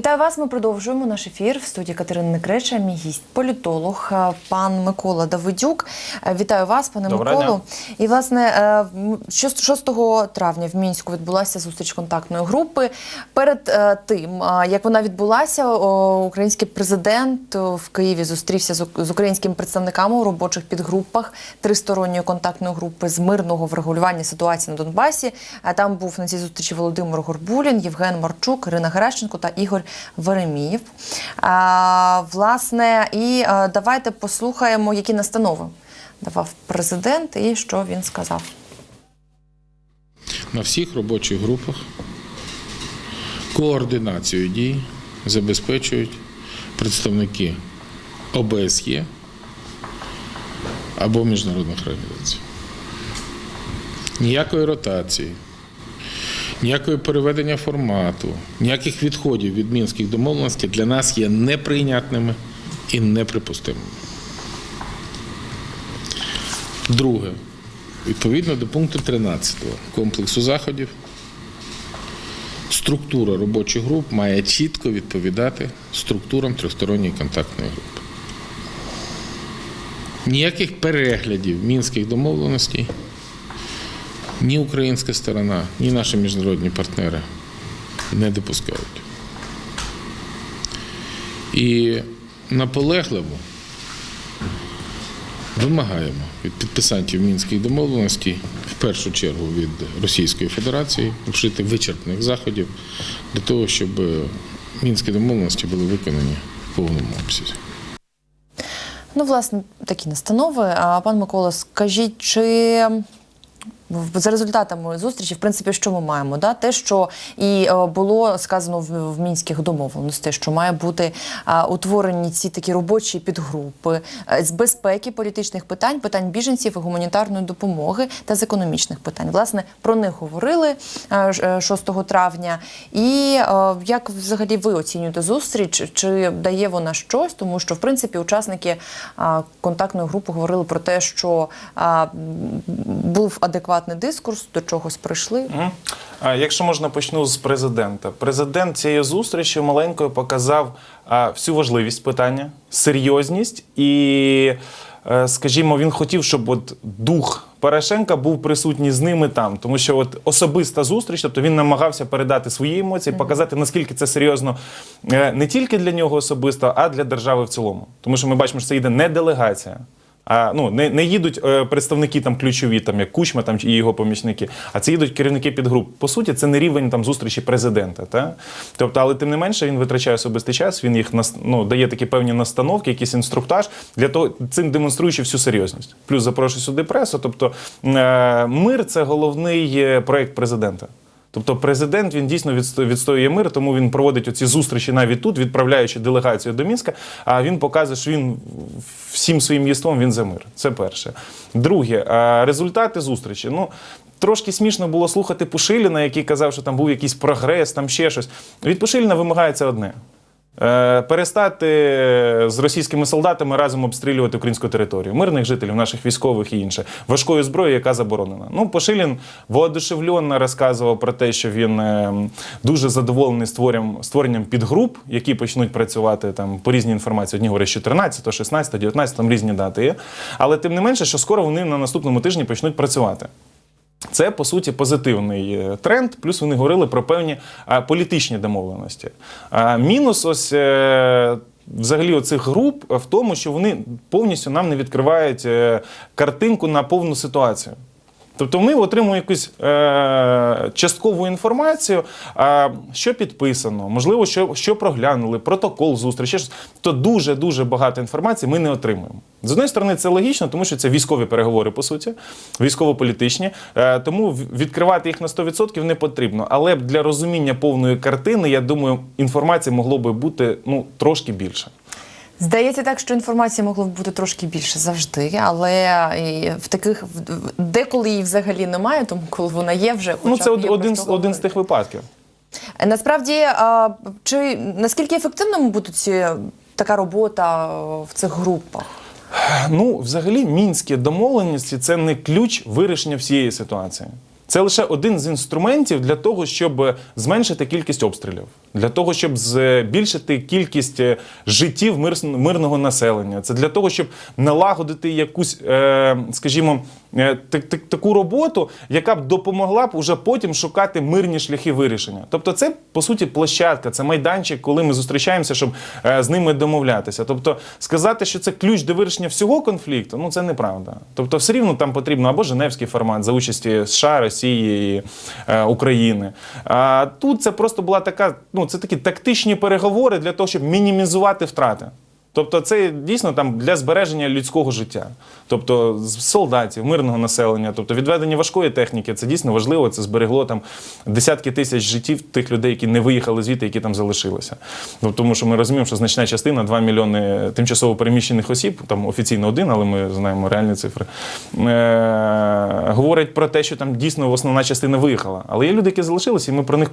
Вітаю вас. Ми продовжуємо наш ефір в студії Катерини Некреча. Мій гість політолог, е, пан Микола Давидюк. Е, Вітаю вас, пане Доброго Миколу. дня. І власне е, м, щось- 6 травня в мінську відбулася зустріч контактної групи. Перед е, тим, е, як вона відбулася, український президент в Києві зустрівся з українськими представниками у робочих підгрупах тристоронньої контактної групи з мирного врегулювання ситуації на Донбасі. Е, Там був на цій зустрічі Володимир Горбулін, Євген Марчук, Ірина Геращенко та Ігор Веремієв. Власне, і е, давайте послухаємо, які настанови давав президент і що він сказав. на всіх робочих групах координацію дій забезпечують представники ОБСЄ або міжнародних організацій. Ніякої ротації, ніякої переведення формату, ніяких відходів від мінських домовленостей для нас є неприйнятними і неприпустимими. Друге, відповідно до пункту 13 комплексу заходів, структура робочих груп має чітко відповідати структурам тристоронньої контактної групи. Ніяких переглядів мінських домовленостей ні українська сторона, ні наші міжнародні партнери не допускають. І наполегливо вимагаємо від підписантів мінських домовленостей, в першу чергу від Російської Федерації, вжити вичерпних заходів для того, щоб е, мінські домовленості були виконані в повному обсязі. Ну, власне, такі настанови. А пан Микола, скажіть, чи за результатами зустрічі, в принципі, що ми маємо? Да? Те, що і е, було сказано в, в мінських домовленостях, що має бути е, утворені ці такі робочі підгрупи е, з безпеки, політичних питань, питань біженців, і гуманітарної допомоги та з економічних питань. Власне, про них говорили е, е, 6 травня. І е, як взагалі ви оцінюєте зустріч? Чи дає вона щось? Тому що, в принципі, учасники а, контактної групи говорили про те, що а, був адекватний дискурс, до чогось прийшли. Мгм. А Якщо можна почну з президента. Президент цією зустрічю маленькою показав а, всю важливість питання, серйозність і, е, скажімо, він хотів, щоб от дух Порошенка був присутній з ними там, тому що от особиста зустріч, тобто він намагався передати свої емоції, показати наскільки це серйозно е, не тільки для нього особисто, а для держави в цілому. Тому що ми бачимо, що це йде не делегація. А ну не, не їдуть е, представники там ключові, там як Кучма там і його помічники, а це їдуть керівники підгруп. По суті, це не рівень там зустрічі президента. Та? Тобто, але тим не менше він витрачає особистий час. Він їх ну, дає такі певні настановки, якийсь інструктаж для того, цим демонструючи всю серйозність. Плюс запрошує сюди пресу. Тобто е, мир це головний е, проект президента. Тобто президент він дійсно відсто- відстоює мир, тому він проводить оці зустрічі навіть тут, відправляючи делегацію до Мінська. А він показує, що він всім своїм єством він за мир. Це перше. Друге, результати зустрічі. Ну трошки смішно було слухати Пушиліна, який казав, що там був якийсь прогрес, там ще щось. Від Пушиліна вимагається одне. Е, Перестати з російськими солдатами разом обстрілювати українську територію, мирних жителів, наших військових і інше, важкою зброєю, яка заборонена. Ну, Пошилін воодушевленно розказував про те, що він е, дуже задоволений створенням, створенням підгруп, які почнуть працювати там по різній інформації. Одні говорять, що 13, 16, 19, там різні дати є. Але тим не менше, що скоро вони на наступному тижні почнуть працювати. Це по суті позитивний е, тренд. Плюс вони говорили про певні політичні домовленості. Мінус, ось е, взагалі оцих груп в тому, що вони повністю нам не відкривають е, картинку на повну ситуацію. Тобто ми отримуємо якусь е, часткову інформацію, е, що підписано, можливо, що, що проглянули, протокол зустрічі. То дуже дуже багато інформації ми не отримуємо. З однієї сторони, це логічно, тому що це військові переговори, по суті, військово-політичні. Е, тому відкривати їх на 100% не потрібно. Але для розуміння повної картини, я думаю, інформації могло би бути ну трошки більше. Здається так, що інформації могло б бути трошки більше завжди, але і в таких деколи її взагалі немає, тому коли вона є вже Ну хоча це б є один, з- один з тих випадків. Е, Насправді, а, чи наскільки ефективними будуть ці така робота е, в цих групах? Ну, взагалі, мінські домовленості це не ключ вирішення всієї ситуації. Це лише один з інструментів для того, щоб зменшити кількість обстрілів, для того, щоб збільшити кількість е, життів мир- мирного населення. Це для того, щоб налагодити якусь, е, скажімо, таку роботу, яка б допомогла б уже потім шукати мирні шляхи вирішення. Тобто, це по суті площадка, це майданчик, коли ми зустрічаємося, щоб е, з ними домовлятися. Тобто, сказати, що це ключ до вирішення всього конфлікту, ну це неправда. Тобто, все рівно там потрібно або Женевський формат за участі США, Росії і е, України. А тут це просто була така, ну це такі тактичні переговори для того, щоб мінімізувати втрати. Тобто це дійсно там для збереження людського життя, тобто з- солдатів, мирного населення, тобто відведення важкої техніки, це дійсно важливо. Це зберегло там десятки тисяч життів тих людей, які не виїхали звідти, які там залишилися. Ну тому що ми розуміємо, що значна частина 2 мільйони тимчасово переміщених осіб, там офіційно один, але ми знаємо реальні цифри. Е- говорять про те, що там дійсно основна частина виїхала. Але є люди, які залишилися, і ми про них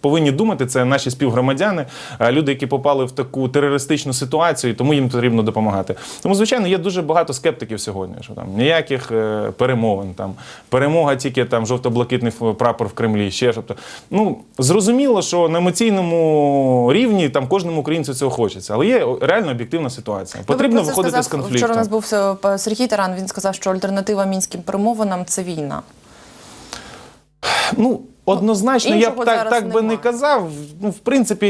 повинні думати. Це наші співгромадяни, е, люди, які попали в таку терористичну ситуацію, тому їм потрібно допомагати. Тому, звичайно, є дуже багато скептиків сьогодні, що там ніяких е, перемовин, там перемога тільки там жовто-блакитний прапор в Кремлі, ще що. Ну зрозуміло, що на емоційному рівні там кожному українцю цього хочеться, але є реально об'єктивна ситуація. Ну, Потрібно це виходити сказав, з конфлікту. Вчора у нас був е, Сергій Таран. Він сказав, що альтернатива мінським перемовинам це війна. Ну, однозначно, я б так, так би не казав. Ну, в принципі,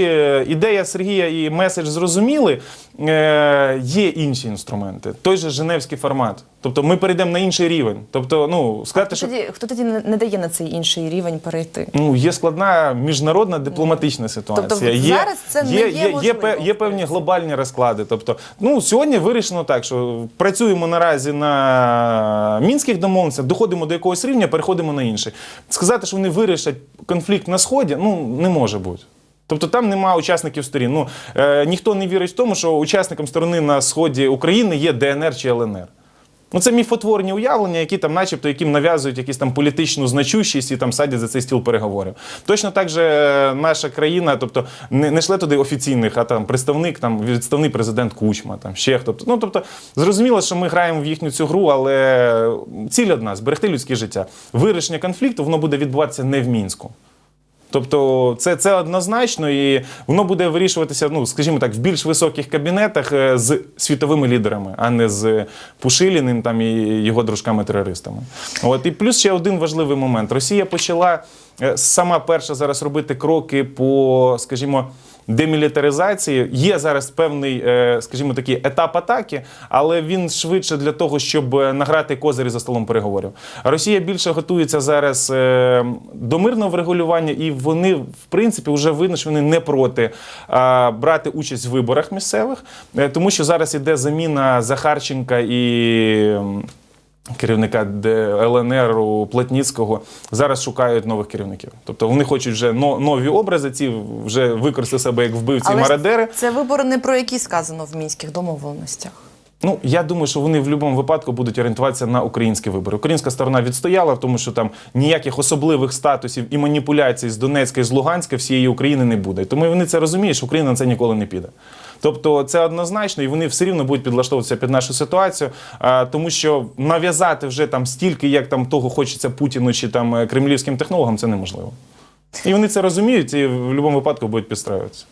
ідея Сергія і меседж зрозуміли. Е, є інші інструменти. Той же Женевський формат. Тобто ми перейдемо на інший рівень. Тобто, ну, сказати, що тоді, хто тоді не не дає на цей інший рівень перейти? Ну, є складна міжнародна дипломатична ситуація. Тобто є, зараз це не є є, є, можливо, пе- є певні глобальні розклади. Тобто, ну, сьогодні вирішено так, що працюємо наразі на мінських домовленостях, доходимо до якогось рівня, переходимо на інший. Сказати, що вони вирішать конфлікт на Сході, ну, не може бути. Тобто там нема учасників сторін. Ну, е, ніхто не вірить в тому, що учасником сторони на сході України є ДНР чи ЛНР. Ну, це міфотворні уявлення, які там, начебто, яким нав'язують якусь там політичну значущість і там садять за цей стіл переговорів. Точно так же е, наша країна, тобто не, не шле туди офіційних, а там представник, там відставний президент Кучма, там ще хто. Ну тобто, зрозуміло, що ми граємо в їхню цю гру, але ціль одна зберегти людське життя. Вирішення конфлікту воно буде відбуватися не в мінську. Тобто це, це однозначно, і воно буде вирішуватися, ну скажімо так, в більш високих кабінетах е, з світовими лідерами, а не з Пушиліним там і його дружками-терористами. От і плюс ще один важливий момент: Росія почала е, сама перша зараз робити кроки по, скажімо. Демілітаризації є зараз певний, е, скажімо, такий етап атаки, але він швидше для того, щоб е, награти козирі за столом переговорів. Росія більше готується зараз е, до мирного врегулювання, і вони, в принципі, вже видно, що вони не проти брати участь в виборах місцевих, тому що зараз іде заміна Захарченка і. Керівника ЛНР у Платніцького зараз шукають нових керівників. Тобто вони хочуть вже но- нові образи, ці вже використати себе як вбивці-марадери. Це вибори не про які сказано в мінських домовленостях. Ну я думаю, що вони в будь-якому випадку будуть орієнтуватися на українські вибори. Українська сторона відстояла, тому що там ніяких особливих статусів і маніпуляцій з Донецька і з Луганська всієї України не буде. Тому вони це розуміють, що Україна на це ніколи не піде. Тобто це однозначно, і вони все рівно будуть підлаштовуватися під нашу ситуацію, тому що нав'язати вже там стільки, як там того хочеться Путіну чи там е, кремлівським технологам, це неможливо. І вони це розуміють і в будь-якому випадку будуть підстраюватися.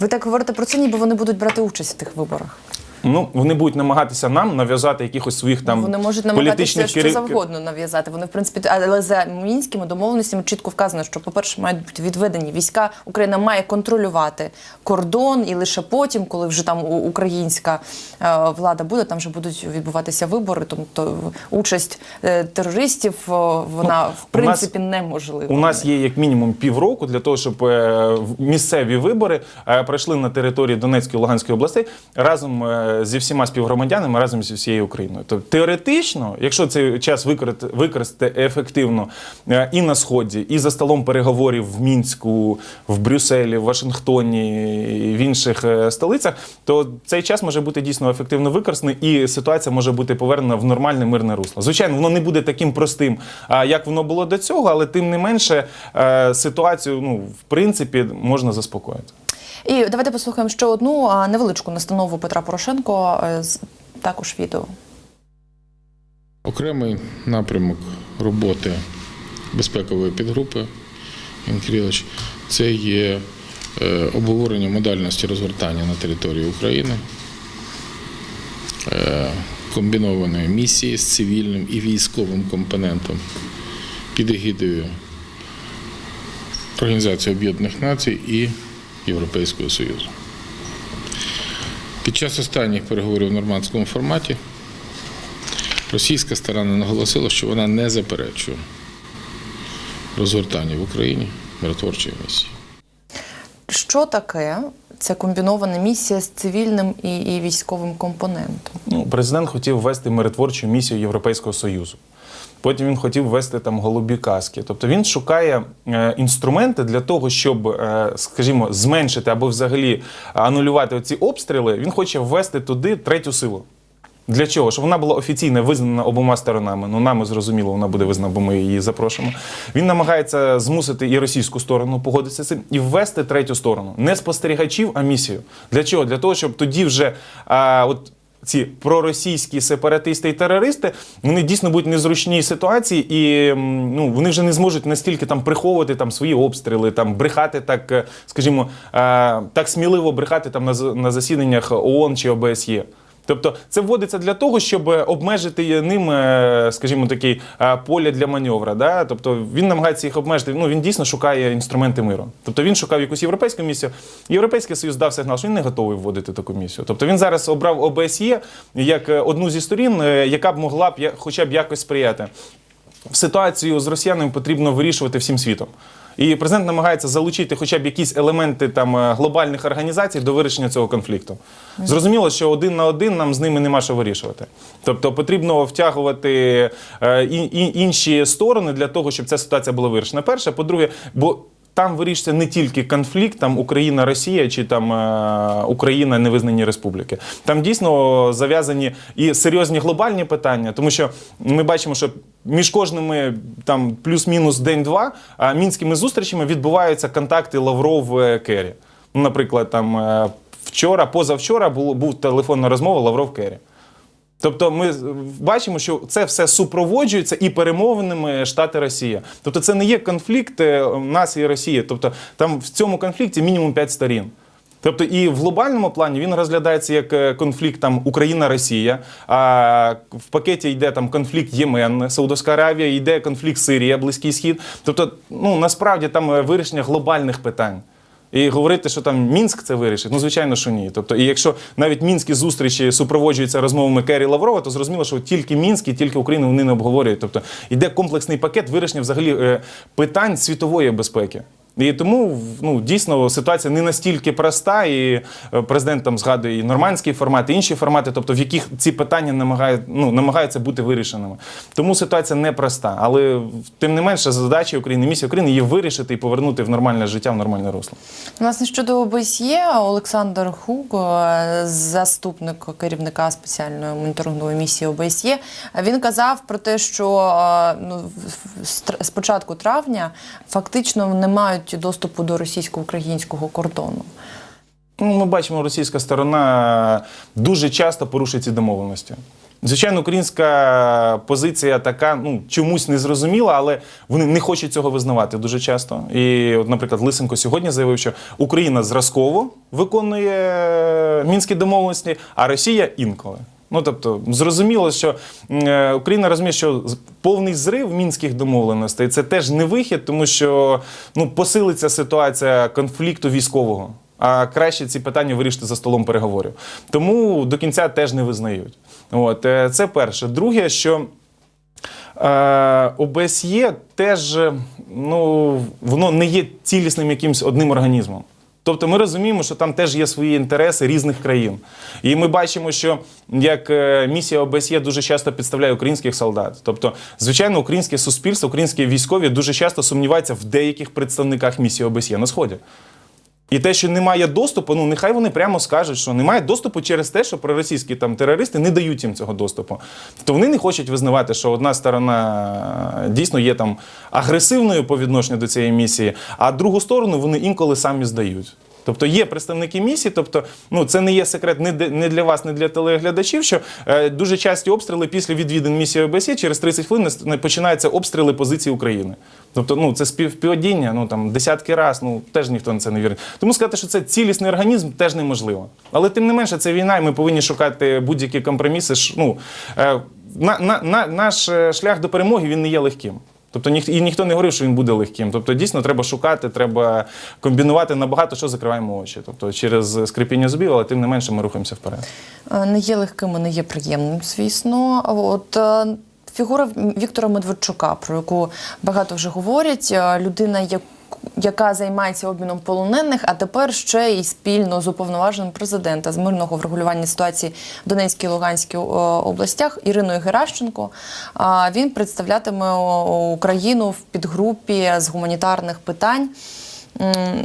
Ви так говорите про це, ніби вони будуть брати участь в тих виборах. Ну, вони будуть намагатися нам нав'язати якихось своїх там вони можуть намагатися що завгодно нав'язати. Вони, в принципі, але за мінськими домовленостями чітко вказано, що, по-перше, мають бути відведені війська. Україна має контролювати кордон, і лише потім, коли вже там українська е, влада буде, там вже будуть відбуватися вибори. Тобто участь е, терористів е, вона в принципі неможлива. У нас є як мінімум півроку для того, щоб місцеві вибори пройшли на території Донецької і Луганської областей разом зі всіма співгромадянами, разом зі всією Україною. Тобто теоретично, якщо цей час використати, ефективно е, і на сході, і за столом переговорів в Мінську, в Брюсселі, в Вашингтоні і в інших е, столицях, то цей час може бути дійсно ефективно використаний, і ситуація може бути повернена в нормальне мирне русло. Звичайно, воно не буде таким простим, як воно було до цього, але тим не менше е, ситуацію, ну в принципі, можна заспокоїти. І давайте послухаємо ще одну невеличку настанову Петра Порошенко. е, з- Також відео. Окремий напрямок роботи безпекової підгрупи Кирилович, це є е, обговорення модальності розгортання на території України, е, комбінованої місії з цивільним і військовим компонентом під егідою Організації Об'єднаних Націй і Європейського Союзу. Під час останніх переговорів в нормандському форматі російська сторона наголосила, що вона не заперечує розгортання в Україні миротворчої місії. Що таке? Це комбінована місія з цивільним і, і військовим компонентом. Ну, президент хотів ввести миротворчу місію Європейського Союзу. Потім він хотів ввести там голубі каски. Тобто він шукає е, інструменти для того, щоб, е, скажімо, зменшити або взагалі анулювати ці обстріли. Він хоче ввести туди третю силу. Для чого? Щоб вона була офіційно визнана обома сторонами. Ну, нами зрозуміло, вона буде визнана, бо ми її запрошуємо. Він намагається змусити і російську сторону погодитися з цим і ввести третю сторону. Не спостерігачів, а місію. Для чого? Для того, щоб тоді вже а, от. Ці проросійські сепаратисти і терористи вони дійсно будуть в незручній ситуації, і ну вони вже не зможуть настільки там приховувати там свої обстріли, там брехати так, е, скажімо, е, так сміливо брехати там на, на засіданнях ООН чи ОБСЄ. Тобто це вводиться для того, щоб обмежити ним, е, скажімо, таке поле для маневра. Да? Тобто він намагається їх обмежити. Ну він дійсно шукає інструменти миру. Тобто він шукав якусь європейську місію. Європейський союз дав сигнал, що він не готовий вводити таку місію. Тобто він зараз обрав ОБСЄ як е, одну зі сторін, е, яка б могла б хоча б якось сприяти. Ситуацію з росіянами потрібно вирішувати всім світом. І президент намагається залучити хоча б якісь елементи там е, глобальних організацій до вирішення цього конфлікту. Зрозуміло, що один на один нам з ними нема що вирішувати. Тобто потрібно втягувати е, інші сторони для того, щоб ця ситуація була вирішена. Перше, по-друге, бо там вирішиться не тільки конфлікт, там Україна-Росія чи там е, Україна невизнані республіки. Там дійсно зав'язані і серйозні глобальні питання, тому що ми бачимо, що між кожними там плюс-мінус день-два мінськими зустрічами відбуваються контакти Лавров-Керрі. Ну, наприклад, там е, вчора, позавчора було був телефонна розмова Лавров-Керрі. Тобто ми бачимо, що це все супроводжується і перемовинами Штати Росія. Тобто це не є конфлікт е, нас і Росії. Тобто там в цьому конфлікті мінімум 5 сторін. Тобто і в глобальному плані він розглядається як е, конфлікт там Україна-Росія. А в пакеті йде там конфлікт Ємен, Саудовська Аравія, йде конфлікт Сирія, Близький Схід. Тобто, ну насправді там е, вирішення глобальних питань. І говорити, що там Мінськ це вирішить, ну звичайно, що ні. Тобто, і якщо навіть мінські зустрічі супроводжуються розмовами Керрі Лаврова, то зрозуміло, що тільки Мінськ і тільки Україну вони не обговорюють. Тобто йде комплексний пакет вирішення взагалі е, питань світової безпеки. І тому ну дійсно ситуація не настільки проста, і е, президент там згадує і нормандський формат, і інші формати, тобто в яких ці питання намагають, ну, намагаються бути вирішеними. Тому ситуація непроста. Але тим не менше, задача України, місія України є вирішити і повернути в нормальне життя, в нормальне русло. Власне, щодо ОБСЄ, Олександр Хук, е, заступник керівника спеціальної моніторингової місії ОБСЄ, він казав про те, що е, ну, з початку травня фактично не мають доступу до російсько-українського кордону. Ну, ми бачимо, російська сторона дуже часто порушує ці домовленості. Звичайно, українська позиція така, ну чомусь незрозуміла, але вони не хочуть цього визнавати дуже часто. І, от, наприклад, Лисенко сьогодні заявив, що Україна зразково виконує мінські домовленості, а Росія інколи. Ну тобто, зрозуміло, що е, Україна розуміє, що повний зрив мінських домовленостей це теж не вихід, тому що ну посилиться ситуація конфлікту військового. А краще ці питання вирішити за столом переговорів. Тому до кінця теж не визнають. От е, це перше. Друге, що е, ОБСЄ теж ну, воно не є цілісним якимось одним організмом. Тобто ми розуміємо, що там теж є свої інтереси різних країн. І ми бачимо, що як е, місія ОБСЄ дуже часто підставляє українських солдат. Тобто, звичайно, українське суспільство, українські військові дуже часто сумніваються в деяких представниках місії ОБСЄ на Сході. І те, що немає доступу, ну нехай вони прямо скажуть, що немає доступу через те, що проросійські там терористи не дають їм цього доступу. То вони не хочуть визнавати, що одна сторона е, дійсно є там агресивною по відношенню до цієї місії, а другу сторону вони інколи самі здають. Тобто є представники місії, тобто ну це не є секрет не не для вас, не для телеглядачів. Що е, дуже часті обстріли після відвідин місії ОБСЄ через 30 хвилин починаються обстріли позиції України. Тобто, ну це співпадіння, ну там десятки раз, ну теж ніхто на це не вірить. Тому сказати, що це цілісний організм, теж неможливо. Але тим не менше, це війна, і ми повинні шукати будь-які компроміси. Ну, е, на, на, на, наш е, шлях до перемоги він не є легким. Тобто ніх, і ніхто не говорив, що він буде легким. Тобто, дійсно треба шукати, треба комбінувати набагато, що закриваємо очі. Тобто через скрипіння зубів, але тим не менше ми рухаємося вперед. Е, Не є легким, не є приємним, звісно. От е, фігура Віктора Медведчука, про яку багато вже говорять, е, людина, як- яка займається обміном полонених, а тепер ще й спільно з уповноваженим президента з мирного врегулювання ситуації в Донецькій і Луганській е, областях Іриною Геращенко. Він представлятиме Україну в підгрупі з гуманітарних питань.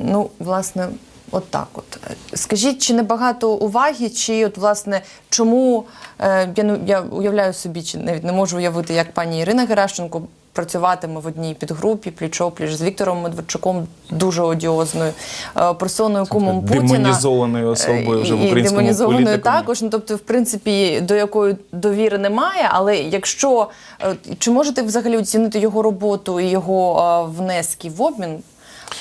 Ну, власне, от так от. Скажіть, чи небагато уваги, чи от власне чому е, я, ну, я уявляю собі, чи навіть не можу уявити, як пані Ірина Геращенко працюватиме в одній підгрупі пліч-опліч з Віктором Медведчуком, дуже одіозною е, персоною, кумом Путіна. демонізованою особою вже в українському демонізованою також. Ну тобто, в принципі, до якої довіри немає. Але якщо е, чи можете взагалі оцінити його роботу і його е, внески в обмін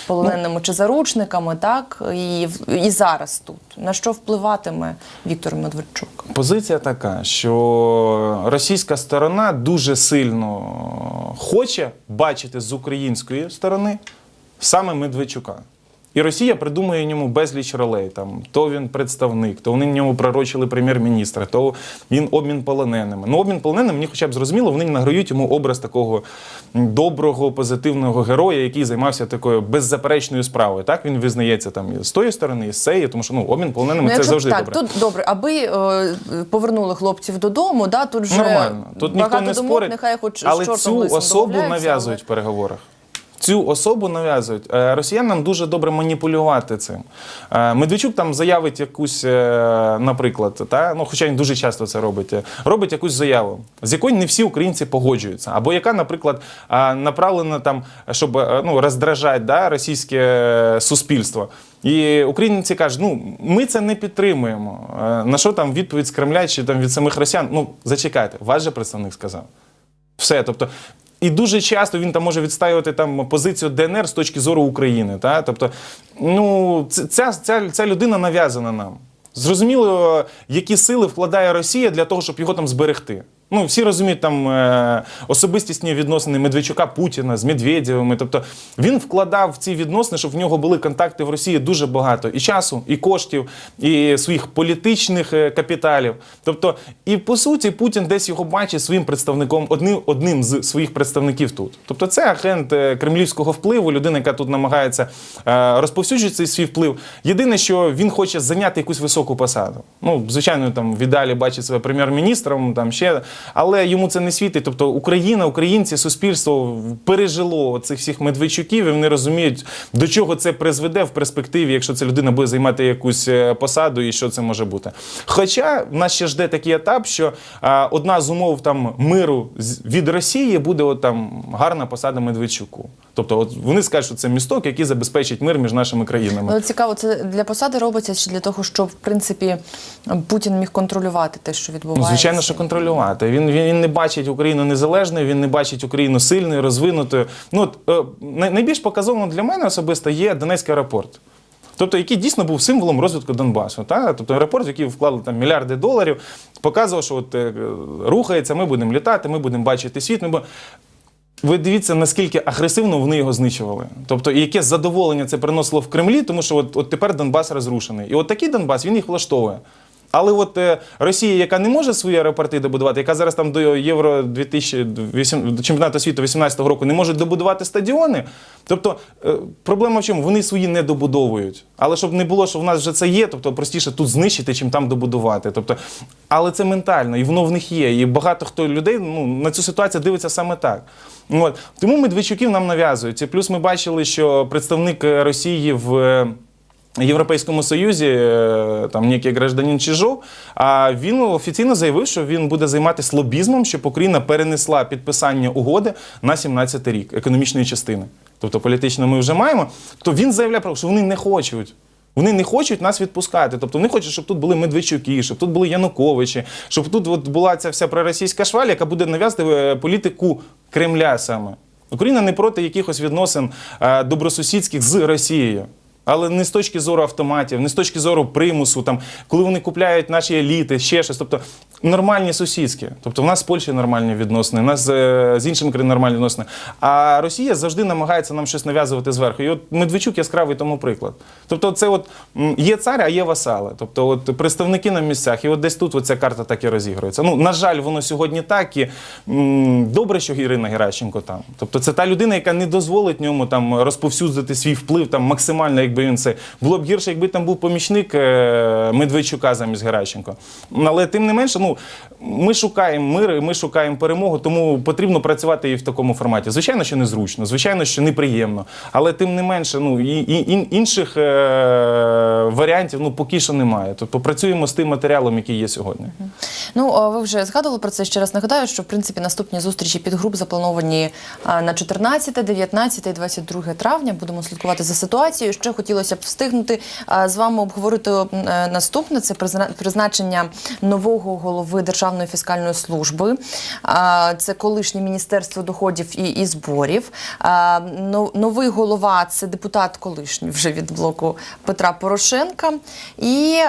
полоненими чи заручниками, так і, і зараз тут на що впливатиме Віктор Медведчук? Позиція така, що російська сторона дуже сильно хоче бачити з української сторони саме Медведчука. І Росія придумує йому безліч ролей. Там то він представник, то вони ньому пророчили прем'єр-міністра, то він обмін полоненими. Ну, обмін полоненими, мені хоча б зрозуміло, вони награють йому образ такого доброго, позитивного героя, який займався такою беззаперечною справою. Так він визнається там і з тої сторони, і з цієї, тому що ну обмін полоненими це завжди так, добре. тут добре, аби е, повернули хлопців додому, да тут вже Нормально. Тут ніхто багато не думок, спорить, нехай хоч але цю особу нав'язують в переговорах. Цю особу нав'язують. Е, Росіянам дуже добре маніпулювати цим. Е, Медведчук там заявить якусь, е, наприклад, та? ну, хоча він дуже часто це робить, робить якусь заяву, з якою не всі українці погоджуються, або яка, наприклад, направлена там, щоб ну, роздражати да, російське суспільство. І українці кажуть, ну ми це не підтримуємо. На що там відповідь з Кремля чи там від самих росіян? Ну зачекайте, ваш же представник сказав. Все, тобто. І дуже часто він там може відстаювати там позицію ДНР з точки зору України. Та? Тобто, ну, ця, ця, ця людина нав'язана нам. Зрозуміло, які сили вкладає Росія для того, щоб його там зберегти. Ну, всі розуміють там е, особистісні відносини Медведчука Путіна з Медведєвими. Тобто він вкладав в ці відносини, щоб в нього були контакти в Росії дуже багато і часу, і коштів, і своїх політичних е, капіталів. Тобто, і по суті, Путін десь його бачить своїм представником, одним, одним з своїх представників тут. Тобто, це агент е, кремлівського впливу, людина, яка тут намагається е, розповсюджувати цей свій вплив. Єдине, що він хоче зайняти якусь високу посаду. Ну, звичайно, там в ідеалі бачить себе прем'єр-міністром, там ще, але йому це не світить. Тобто Україна, українці, суспільство пережило цих всіх медведчуків, і вони розуміють, до чого це призведе в перспективі, якщо ця людина буде займати якусь е, посаду, і що це може бути. Хоча нас ще жде такий етап, що а, одна з умов там миру від Росії буде от, там гарна посада Медведчуку. Тобто, от вони скажуть, що це місток, який забезпечить мир між нашими країнами. Але цікаво, це для посади робиться чи для того, щоб в принципі Путін міг контролювати те, що Ну, відбувається? звичайно, що контролювати. Він, він, він не бачить Україну незалежною, він не бачить Україну сильною, розвинутою. Ну, от, е, найбільш показовим для мене особисто є Донецький аеропорт. Тобто, який дійсно був символом розвитку Донбасу. Та? Тобто аеропорт, в який вклали там мільярди доларів, показував, що от, е, рухається, ми будемо літати, ми будемо бачити світ. Ми будемо... Ви дивіться, наскільки агресивно вони його знищували. Тобто, і яке задоволення це приносило в Кремлі, тому що от, от тепер Донбас розрушений. І от такий Донбас він їх влаштовує. Але от е, Росія, яка не може свої аеропорти добудувати, яка зараз там до Євро 2008, до чемпіонату світу 2018 року не може добудувати стадіони. Тобто е, проблема в чому? Вони свої не добудовують. Але щоб не було, що в нас вже це є, тобто простіше тут знищити, чим там добудувати. Тобто, але це ментально, і воно в них є. І багато хто людей ну, на цю ситуацію дивиться саме так. От. Тому Медведчуків нам нав'язують. Плюс ми бачили, що представник е, Росії в. Європейському Союзі е, там некий гражданин Чижов, а він офіційно заявив, що він буде займатися лобізмом, щоб Україна перенесла підписання угоди на 17 рік економічної частини. Тобто політично ми вже маємо. То він заявляє, про що вони не хочуть. Вони не хочуть нас відпускати. Тобто вони хочуть, щоб тут були Медведчуки, щоб тут були Януковичі, щоб тут от була ця вся проросійська шваль, яка буде нав'язати е, політику Кремля саме. Україна не проти якихось відносин е, добросусідських з Росією. Але не з точки зору автоматів, не з точки зору примусу, там, коли вони купляють наші еліти, ще щось. Тобто нормальні сусідські. Тобто в нас з Польщею нормальні відносини, в нас е, з іншими країнами нормальні відносини. А Росія завжди намагається нам щось нав'язувати зверху. І от Медведчук яскравий тому приклад. Тобто, це от є цар, а є васали. Тобто, от представники на місцях, і от десь тут ця карта так і розігрується. Ну, на жаль, воно сьогодні так. І добре, що Ірина Геращенко там. Тобто, це та людина, яка не дозволить ньому там розповсюдити свій вплив там максимально, якби він це було б гірше, якби там був помічник е, Медведчука замість Геращенко. Але тим не менше, ну ми шукаємо мир, ми шукаємо перемогу, тому потрібно працювати і в такому форматі. Звичайно, що незручно, звичайно, що неприємно. Але тим не менше, ну і, і, інших е, варіантів ну поки що немає. Тобто працюємо з тим матеріалом, який є сьогодні. Ну, ви вже згадували про це. Ще раз нагадаю, що в принципі наступні зустрічі підгруп заплановані на 14, 19 і 22 травня. Будемо слідкувати за ситуацією. Ще хотілося б встигнути з вами обговорити е, наступне. Це призначення нового голови Державної фіскальної служби. Це колишнє міністерство доходів і, і зборів. Новий голова це депутат колишній вже від блоку Петра Порошенка. І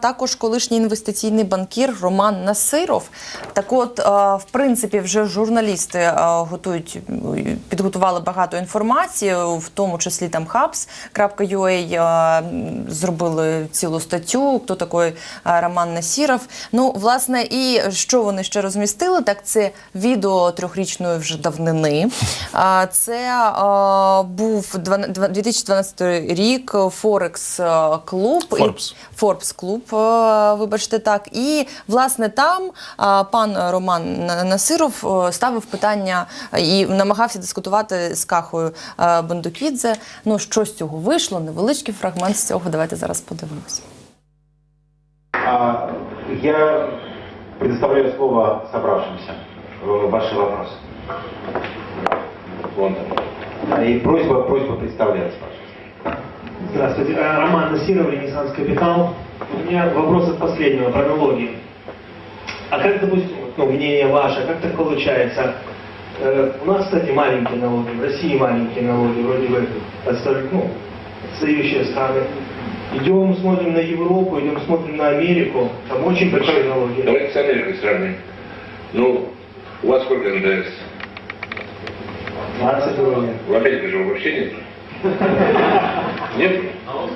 також колишній інвестиційний банкір Роман Насиров. Так от, в принципі, вже журналісти готують, підготували багато інформації, в тому числі там Hubs.ua а, м, зробили цілу статтю, хто такий Роман Насіров. Ну, власне, і що вони ще розмістили, так це відео трьохрічної вже давнини. Це був 2012 рік Форекс клуб. Forbes клуб, е, вибачте так. І власне там пан Роман На- Насиров е, ставив питання і намагався дискутувати з Кахою е, Ну що з цього вийшло? Невеличкий фрагмент з цього. Давайте зараз подивимося. А, Я предоставляю слово собравшимся. Э, Ваши вопросы. Вон там. И просьба, просьба представляться, пожалуйста. Здравствуйте. Э, Роман Насиров, Ренессанс Капитал. У меня вопрос от последнего, про налоги. А как, допустим, вот, ну, мнение ваше, как так получается? Э, у нас, кстати, маленькие налоги, в России маленькие налоги, вроде бы, отстав- ну, отстающие страны. Идем, смотрим на Европу, идем, смотрим на Америку, там очень большие налоги. Давайте с Америкой сравним. Ну, у вас сколько НДС? 20 уровней. В Америке же вообще нет. Нет?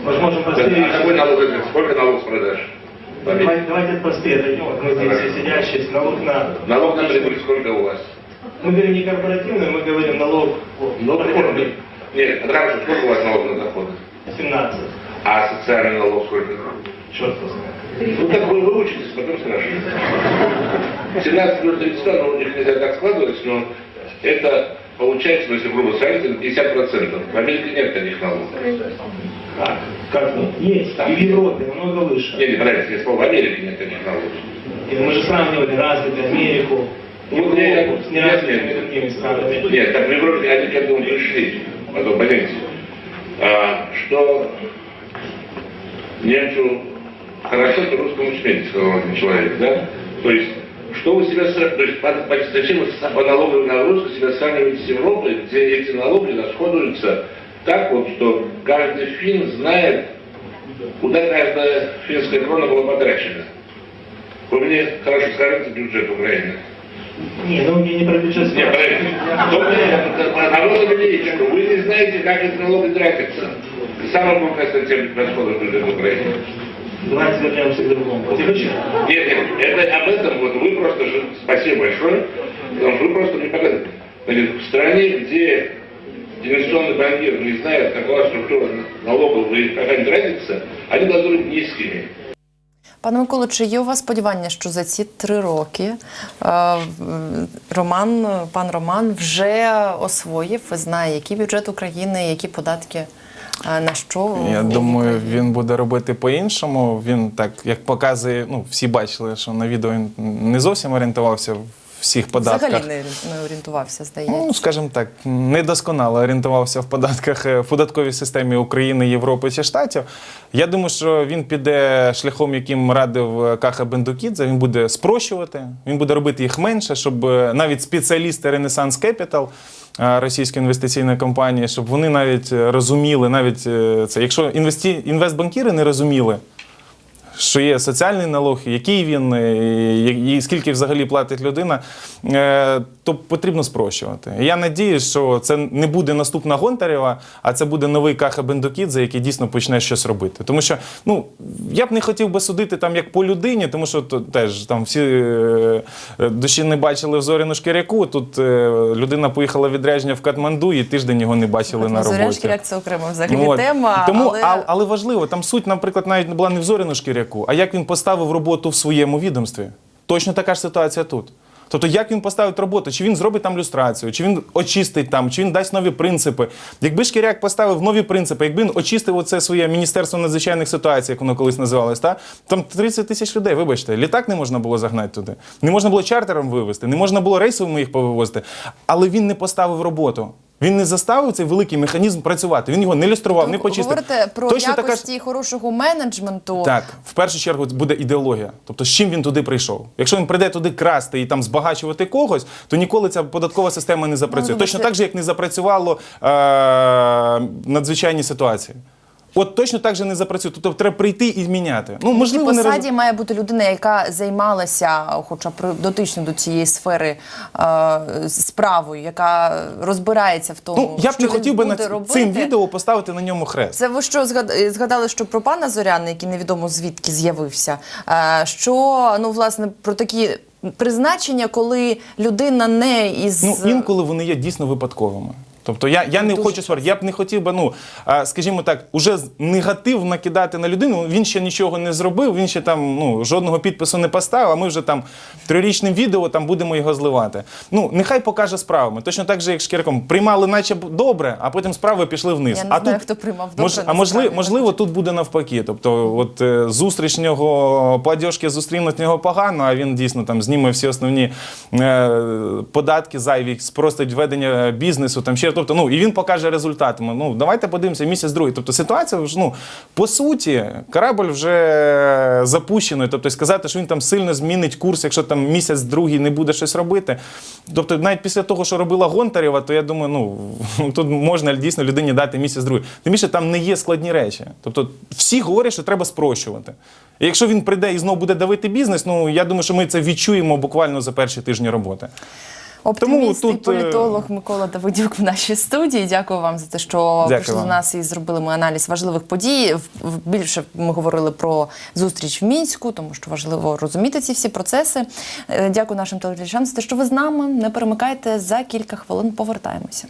Мы же можем А простые какой налог это? Сколько налог с продаж? Давайте, давайте простые отойдем. Вот мы здесь все сидящие, налог на... Налог на прибыль сколько у вас? Мы говорим не корпоративный, мы говорим налог Ну, прибыль. Нет, хорошо, сколько у вас налог на доход? 17. А социальный налог сколько? Черт знает. Ну, так вы выучитесь, потом скажете. 17 плюс 32, ну, у них нельзя так складывать, но это получается, ну, если грубо сравнить, 50%. В Америке нет таких налогов. Как? Как нет? Есть. И в Европе намного выше. Не, не, правильно, я сказал, в Америке нет таких налогов. И мы же сравнивали развитую Америку, Ну, я- Европу с неразвитыми я- другими странами. Нет, так в Европе они к этому пришли. Потом, а, что немцу хорошо, то русскому смерть, сказал один человек, да? То есть, что вы себя сра- то есть, зачем вы по налоговой нагрузке себя сравниваете с Европой, где эти налоги расходуются так вот, что каждый фин знает, куда каждая финская крона была потрачена. Вы мне хорошо скажите бюджет Украины. Не, ну я не про бюджет Нет, правильно. Только народ говорит, что вы не знаете, как эти налоги тратятся. Самая крупная статья расходов бюджета Украины. Давайте вернемся к другому. Хочу- Нет, нет, это об этом вот вы просто же, спасибо большое, потому что вы просто не показываете. Значит, в стране, где инвестиционный банкир не знает, какова структура налогов и как они тратятся, они должны быть низкими. Пане Миколо, чи є у вас сподівання, що за ці три роки е, Роман, пан Роман вже освоїв знає, який бюджет України, які податки е, на що Я думаю, він буде робити по-іншому. Він так, як показує, ну всі бачили, що на відео він не зовсім орієнтувався в всіх податках. Взагалі не, не орієнтувався, здається. Ну, скажімо так, недосконало орієнтувався в податках е, в податковій системі України, Європи чи Штатів. Я думаю, що він піде шляхом, яким радив е, Каха Бендукідзе. Він буде спрощувати, він буде робити їх менше, щоб е, навіть спеціалісти Renaissance Capital, російської інвестиційної компанії, щоб вони навіть розуміли, навіть це, якщо інвестбанкіри не розуміли що є соціальний налог, який він, е, і скільки взагалі платить людина, е, то потрібно спрощувати. Я надію, що це не буде наступна Гонтарєва, а це буде новий Каха Бендукідзе, який дійсно почне щось робити. Тому що ну, я б не хотів би судити там як по людині, тому що то, теж там всі е, душі не бачили в Зоряну шкіряку. Тут людина поїхала відрядження в Катманду і тиждень його не бачили на Зорян роботі. Шкіряк це окрема взагалі от. тема. Тому, але... але... важливо, там суть, наприклад, навіть не була не в Зоряну шкіряку, а як він поставив роботу в своєму відомстві. Точно така ж ситуація тут. Тобто, як він поставить роботу, чи він зробить там люстрацію, чи він очистить там, чи він дасть нові принципи. Якби Шкіряк поставив нові принципи, якби він очистив оце своє міністерство надзвичайних ситуацій, як воно колись називалось, та там 30 тисяч людей, вибачте, літак не можна було загнати туди, не можна було чартером вивезти, не можна було рейсовими їх повивозити. Але він не поставив роботу. Він не заставив цей великий механізм працювати. Він його не люстрував, не Ви почистив. говорите про Точно така якості хорошого менеджменту. так, в першу чергу буде ідеологія. Тобто, з чим він туди прийшов. Якщо він прийде туди красти і там збагачувати когось, то ніколи ця податкова система не запрацює. Ну, точно це- так же, як не запрацювало е- надзвичайні ситуації. От точно так же не запрацює. Тобто треба прийти і зміняти. Ну, На можливо, цій не роз... посаді має бути людина, яка займалася, хоча дотично до цієї сфери е, справою, яка розбирається в тому, Ну, я б що не хотів би над робити. цим відео поставити на ньому хрест. Це ви що згад- згадали, що про пана Зоряна, який невідомо звідки з'явився, е, що ну власне про такі призначення, коли людина не із Ну, інколи вони є дійсно випадковими. Тобто я, я не Дуже хочу сварити, я б не хотів би, ну, скажімо так, уже негатив накидати на людину. Він ще нічого не зробив, він ще там ну, жодного підпису не поставив, а ми вже там трирічним відео там будемо його зливати. Ну, нехай покаже справами. Точно так же, як шкірком, приймали наче добре, а потім справи пішли вниз. Я не а знаю, тут, хто приймав добре, Мож, а можливо, можливо, тут буде навпаки. Тобто, от е, зустрічнього платіжки зустрінуть нього погано, а він дійсно там зніме всі основні е, податки зайві, спростить ведення бізнесу. Там ще тобто, ну і він покаже результатами. Ну давайте подивимося місяць другий. Тобто ситуація вже ну по суті, корабль вже запущений. Тобто сказати, що він там сильно змінить курс, якщо там місяць другий не буде щось робити. Тобто, навіть після того, що робила Гонтарєва, то я думаю, ну тут можна дійсно людині дати місяць другий. Тим більше там не є складні речі. Тобто, всі говорять, що треба спрощувати. І якщо він прийде і знову буде давити бізнес, ну я думаю, що ми це відчуємо буквально за перші тижні роботи. Оптиміст Тому і тут, е, політолог Микола Давидюк в нашій студії. Дякую вам за те, що Дякую прийшли до нас і зробили ми аналіз важливих подій. Більше ми говорили про зустріч в мінську, тому що важливо розуміти ці всі процеси. Е, Дякую нашим телеглядачам за те, що ви з нами. Не перемикайте за кілька хвилин. Повертаємося.